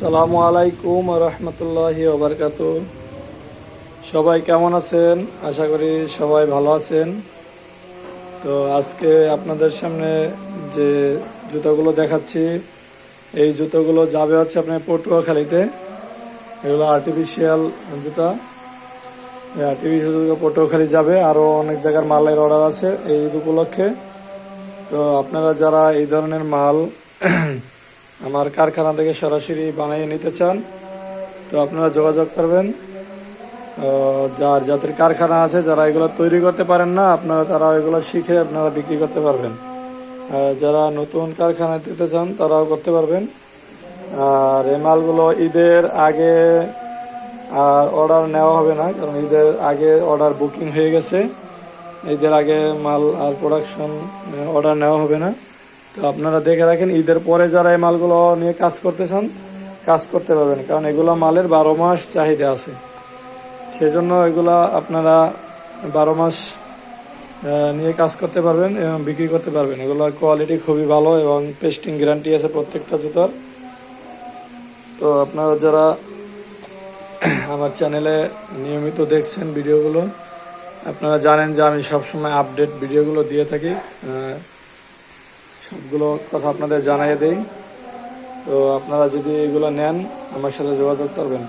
আসসালামু আলাইকুম রহমতুল্লাহ ওবরকাত সবাই কেমন আছেন? আশা করি সবাই ভালো আছেন। তো আজকে আপনাদের সামনে যে জুতোগুলো দেখাচ্ছি, এই জুতোগুলো যাবে হচ্ছে আপনার পটুয়াখালীতে। এগুলো আর্টিফিশিয়াল জুতা। আর্টিফিশিয়াল জুতো পটুয়াখালী যাবে। আরও অনেক জায়গার মালের অর্ডার আছে এই উপলক্ষে। তো আপনারা যারা এই ধরনের মাল আমার কারখানা থেকে সরাসরি বানিয়ে নিতে চান, তো আপনারা যোগাযোগ করবেন। যার যাদের কারখানা আছে, যারা এগুলো তৈরি করতে পারেন না, আপনারা তারা এগুলো শিখে আপনারা বিক্রি করতে পারবেন। যারা নতুন কারখানা দিতে চান, তারাও করতে পারবেন। আর এই মালগুলো ঈদের আগে আর অর্ডার নেওয়া হবে না, কারণ ঈদের আগে অর্ডার বুকিং হয়ে গেছে। ঈদের আগে মাল আর প্রোডাকশন অর্ডার নেওয়া হবে না। তো আপনারা দেখে রাখেন, ঈদের পরে যারা এই মালগুলো নিয়ে কাজ করতে চান, কাজ করতে পারবেন। কারণ এগুলো মালের বারো মাস চাহিদা আছে। সেজন্য এগুলা আপনারা বারো মাস নিয়ে কাজ করতে পারবেন এবং বিক্রি করতে পারবেন। এগুলোর কোয়ালিটি খুবই ভালো এবং পেস্টিং গ্যারান্টি আছে প্রত্যেকটা জুতার। তো আপনারা যারা আমার চ্যানেলে নিয়মিত দেখছেন ভিডিওগুলো, আপনারা জানেন যে আমি সবসময় আপডেট ভিডিওগুলো দিয়ে থাকি। সবগুলো কথা আপনাদের জানাই দেই। তো আপনারা যদি এগুলো নেন, আমার সাথে যোগাযোগ করবেন।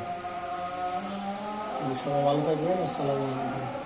সবাই ভালো থাকবেন আসসালামু আলাইকুম।